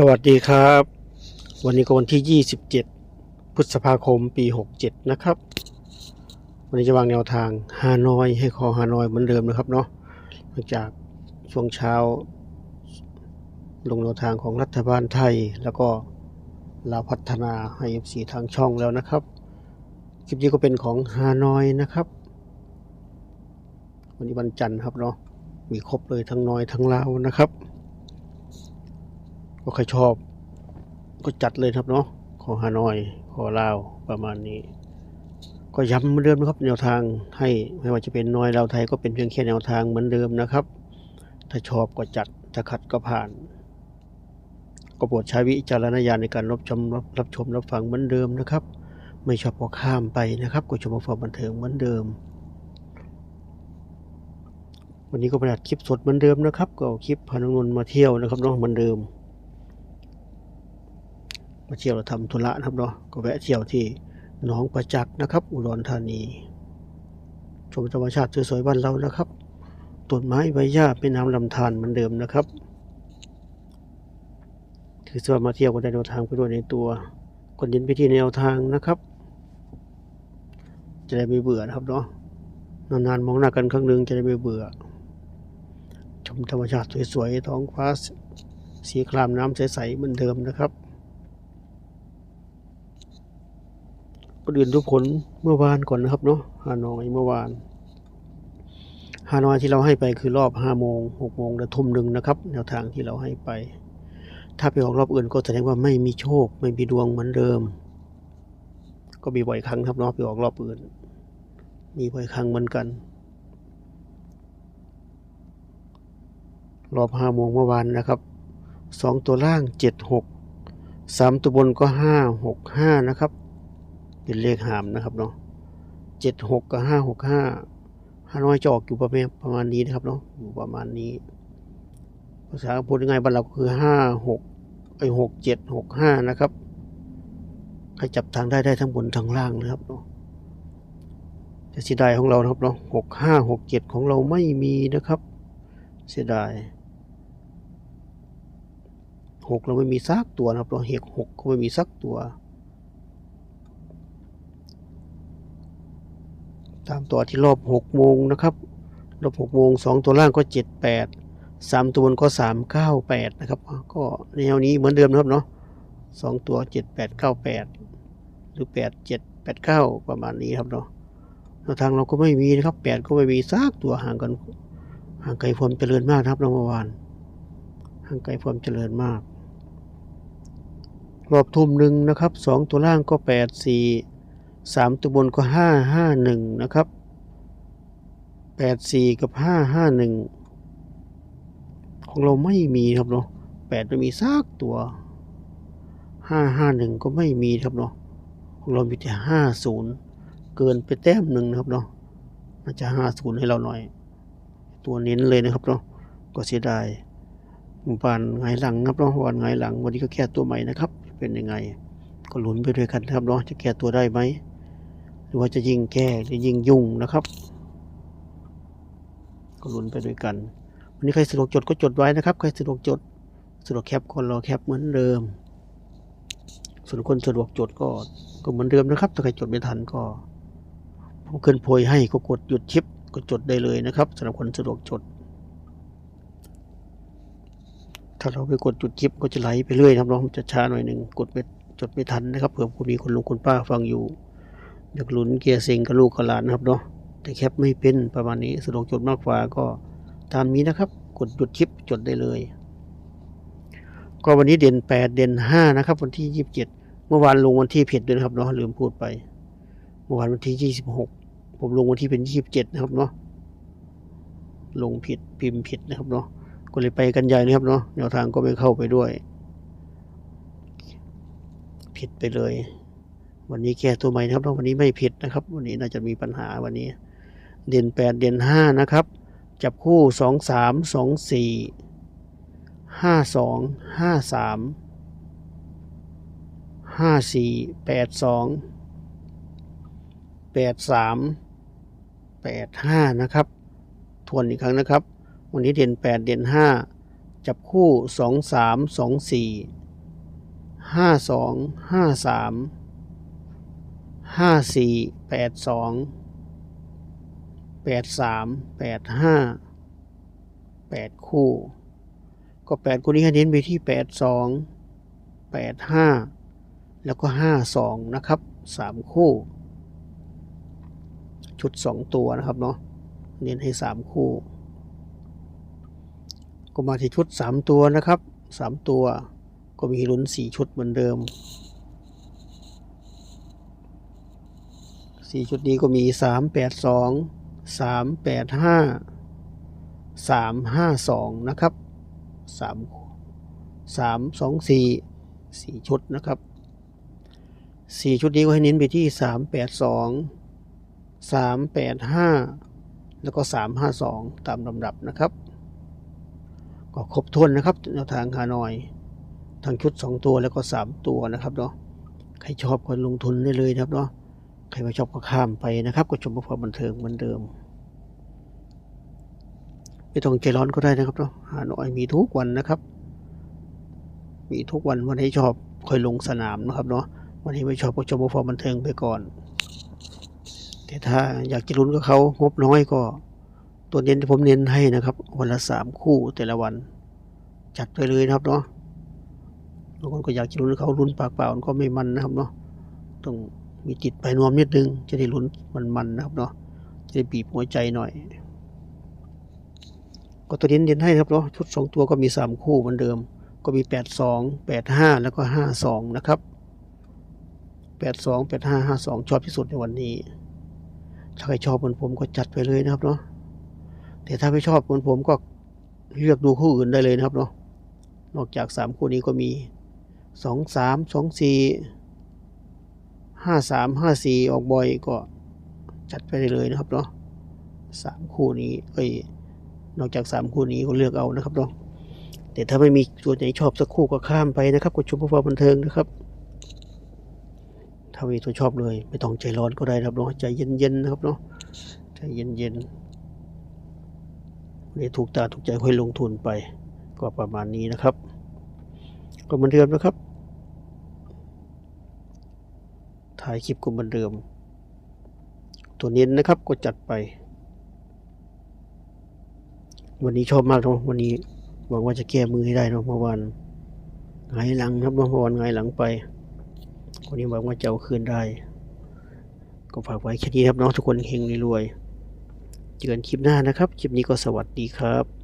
สวัสดีครับ วันนี้ก็วันที่ 27 พฤษภาคมปี 67 นะครับ วันนี้จะวางแนวทางฮานอยให้คอฮานอยเหมือนเดิมนะครับเนาะหลังจากช่วงเช้า ลงแนวทางของรัฐบาลไทย แล้วก็ลาวพัฒนาให้ FC ทางช่องแล้วนะครับ คลิปนี้ก็เป็นของฮานอยนะครับ วันนี้วันจันทร์ครับเนาะมีครบเลยทั้งน้อยทั้งลาวนะครับ ก็ใครชอบ ก็จัดเลยครับเนาะขอฮานอย ขอลาวประมาณนี้ ก็ย้ำเหมือนเดิมนะครับแนวทางให้ไม่ว่าจะเป็นนอยลาวไทยก็เป็นเพียงแค่แนวทางเหมือนเดิมนะครับ ถ้าชอบก็จัดถ้าขัดก็ผ่าน ก็โปรดใช้วิจารณญาณในการรับชมรับรับชมรับฟังเหมือนเดิมนะครับ ไม่ชอบก็ข้ามไปนะครับก็ชมฟังบันเทิงเหมือนเดิมวันนี้ก็ประดัดคลิปสดเหมือนเดิมนะครับ ก็คลิปพาน้องนนมาเที่ยวนะครับเนาะเหมือนเดิม มาเที่ยวเราทำธุระนะครับเนาะก็แวะเที่ยวที่หนองประจักษ์นะครับ อุดรธานี ชมธรรมชาติสวยๆบ้านเรานะครับต้นไม้ใบหญ้าเป็นน้ำลำธารเหมือนเดิมนะครับถือว่ามาเที่ยวก็ได้แนวทางไปด้วยในตัวคนยินไปที่แนวทางนะครับ จะได้ไม่เบื่อนะครับเนาะนานๆมองหน้ากันครั้งหนึ่งจะได้ไม่เบื่อ ชมธรรมชาติสวยๆท้องฟ้าสีครามน้ำใสๆเหมือนเดิมนะครับ ก็เดือนทุกผลเมื่อวานก่อนนะครับเนาะฮานอยเมื่อวานฮานอยที่เราให้ไปคือรอบห้าโมงหกโมงและทุ่มหนึ่งนะครับแนวทางที่เราให้ไป ถ้าไปออกรอบอื่นก็แสดงว่าไม่มีโชค ไม่มีดวงเหมือนเดิม ก็มีบ่อยครั้งครับเนาะไปออกรอบอื่น มีบ่อยครั้งเหมือนกัน รอบห้าโมงเมื่อวานนะครับสองตัวล่างเจ็ดหกสามตัวบนก็ห้าหกห้านะครับ เป็นเลขหามนะครับเนาะเจ็ดหกกับห้าหกห้าฮาน้อยจะออกอยู่ประมาณประมาณนี้นะครับเนาะอยู่ประมาณนี้ ภาษาพูดยังไงบ้านเราคือห้าหกไอหกเจ็ดหกห้านะครับใครจับทางได้ได้ทั้งบนทั้งล่างนะครับเนาะแต่เสียดายของเรานะครับเนาะหกห้าหกเจ็ดของเราไม่มีนะครับ เสียดายหกเราไม่มีซักตัวนะครับเราเฮกหกก็ไม่มีซักตัว ตามตัวที่รอบหกโมงนะครับ รอบหกโมงสองตัวล่างก็เจ็ดแปดสามตัวบนก็สามเก้าแปดนะครับ ก็แนวนี้เหมือนเดิมนะครับเนาะสองตัวเจ็ดแปดเก้าแปดหรือแปดเจ็ดแปดเก้าประมาณนี้ครับเนาะแนวทางเราก็ไม่มีนะครับแปดก็ไม่มีซากตัวห่างกัน ห่างไกลความเจริญมากครับเมื่อวาน ห่างไกลความเจริญมาก รอบทุ่มหนึ่งนะครับสองตัวล่างก็แปด สามตัวบนก็ห้าห้าหนึ่งนะครับแปดสี่กับห้าห้าหนึ่งของเราไม่มีครับเนาะแปดไม่มีซากตัวห้าห้าหนึ่งก็ไม่มีครับเนาะของเรามีแต่ห้าศูนย์เกินไปแต้มหนึ่งนะครับเนาะน่าจะห้าศูนย์ให้เราหน่อย ตัวเน้นเลยนะครับเนาะก็เสียดายหมู่บ้านไงหลังครับเนาะวันไงหลัง วันนี้ก็แก้ตัวใหม่นะครับ เป็นยังไง ก็ลุ้นไปด้วยกันนะครับเนาะจะแก้ตัวได้ไหม หรือว่าจะยิงแก้หรือยิงยุ่งนะครับ ก็ลุ้นไปด้วยกัน วันนี้ใครสะดวกจดก็จดไว้นะครับ ใครสะดวกจดสะดวกแคปก็รอแคปเหมือนเดิม ส่วนคนสะดวกจดก็ก็เหมือนเดิมนะครับ ถ้าใครจดไม่ทันก็ผมขึ้นโพยให้ก็กดหยุดชิปก็จดได้เลยนะครับสำหรับคนสะดวกจด ถ้าเราไปกดจุดชิปก็จะไหลไปเรื่อยครับนาะมันจะช้าหน่อยหนึ่งกดไปจดไม่ทันนะครับเผื่อคุณมีคนลุงคุณป้าฟังอยู่ อยากลุ้นเกียร์เซ็งกับลูกกับหลานนะครับเนาะแต่แคปไม่เป็นประมาณนี้สะดวกจดมากกว่าก็ตามนี้นะครับ กดหยุดคลิปจดได้เลย ก็วันนี้เด่นแปดเด่นห้านะครับ วันที่ยี่สิบเจ็ดเมื่อวานลงวันที่ผิดด้วยนะครับเนาะลืมพูดไป เมื่อวานวันที่ยี่สิบหกผมลงวันที่เป็นยี่สิบเจ็ดนะครับเนาะลงผิดพิมพ์ผิดนะครับเนาะก็เลยไปกันใหญ่นะครับเนาะแนวทางก็ไม่เข้าไปด้วย ผิดไปเลย วันนี้แก้ตัวใหม่นะครับเพราะวันนี้ไม่ผิดนะครับ วันนี้น่าจะมีปัญหาวันนี้ เด่นแปดเด่นห้านะครับ จับคู่สองสามสองสี่ห้าสองห้าสามห้าสี่แปดสองแปดสามแปดห้านะครับทวนอีกครั้งนะครับ วันนี้เด่นแปดเด่นห้าจับคู่สองสามสองสี่ห้าสองห้าสาม ห้าสี่แปดสองแปดสามแปดห้าแปดคู่ ก็แปดคู่นี้ให้เน้นไปที่แปดสองแปดห้าแล้วก็ห้าสองนะครับสามคู่ ชุดสองตัวนะครับเนาะเน้นให้สามคู่ ก็มาที่ชุดสามตัวนะครับสามตัวก็มีลุ้นสี่ชุดเหมือนเดิม สี่ชุดนี้ก็มีสามแปดสองสามแปดห้าสามห้าสองนะครับสามสามสองสี่สี่ชุดนะครับสี่ชุดนี้ก็ให้เน้นไปที่สามแปดสองสามแปดห้าแล้วก็สามห้าสองตามลำดับนะครับ ก็ครบถ้วนนะครับแนวทางฮานอยทั้งชุด2ตัวแล้วก็3ตัวนะครับเนาะใครชอบก็ลงทุนได้เลยนะครับเนาะ ครไม่ชอบก็ข้ามไปนะครับ ก็ชมเพราะบันเทิงเหมือนเดิม ไม่ต้องใจร้อนก็ได้นะครับเนาะฮานอยมีทุกวันนะครับ มีทุกวันวันไหนชอบค่อยลงสนามนะครับเนาะวันไหนไม่ชอบก็ชมเพราะบันเทิงไปก่อน แต่ถ้าอยากจะลุ้นกับเขางบน้อยก็ตัวเน้นที่ผมเน้นให้นะครับ วันละสามคู่แต่ละวัน จัดไปเลยนะครับเนาะบางคนก็อยากจะลุ้นเขาลุ้นปากเปล่ามันก็ไม่มันนะครับเนาะต้อง มีจิตไปนวมนิดนึง จะได้ลุ้นมันๆนะครับเนาะจะได้บีบหัวใจหน่อย ก็ตัวเน้นเน้นให้ครับเนาะชุดสองตัวก็มีสามคู่เหมือนเดิม ก็มีแปดสองแปดห้าแล้วก็ห้าสองนะครับแปดสองแปดห้าห้าสองชอบที่สุดในวันนี้ ถ้าใครชอบเหมือนผมก็จัดไปเลยนะครับเนาะแต่ถ้าไม่ชอบเหมือนผมก็เลือกดูคู่อื่นได้เลยนะครับเนาะนอกจากสามคู่นี้ก็มีสองสามสองสี่ ห้าสามห้าสี่ออกบ่อยก็จัดไปได้เลยนะครับเนาะสามคู่นี้เอ้ยนอกจากสามคู่นี้ก็เลือกเอานะครับเนาะแต่ถ้าไม่มีตัวไหนชอบสักคู่ก็ข้ามไปนะครับกดชมเพื่อบันเทิงนะครับถ้ามีตัวชอบเลย ไม่ต้องใจร้อนก็ได้ครับเนาะใจเย็นๆนะครับเนาะใจเย็นๆนี่ถูกตาถูกใจค่อยลงทุนไป ก็ประมาณนี้นะครับ ก็เหมือนเดิมนะครับ ถ่ายคลิปก็เหมือนเดิม ตัวเน้นนะครับก็จัดไป วันนี้ชอบมากเนาะวันนี้หวังว่าจะแก้มือให้ได้เนาะเมื่อวานหงายหลังครับเมื่อวานหงายหลังไปวันนี้หวังว่าจะเอาคืนได้ ก็ฝากไว้แค่นี้ครับเนาะทุกคนเฮงรวยเจอกันคลิปหน้านะครับ คลิปนี้ก็สวัสดีครับ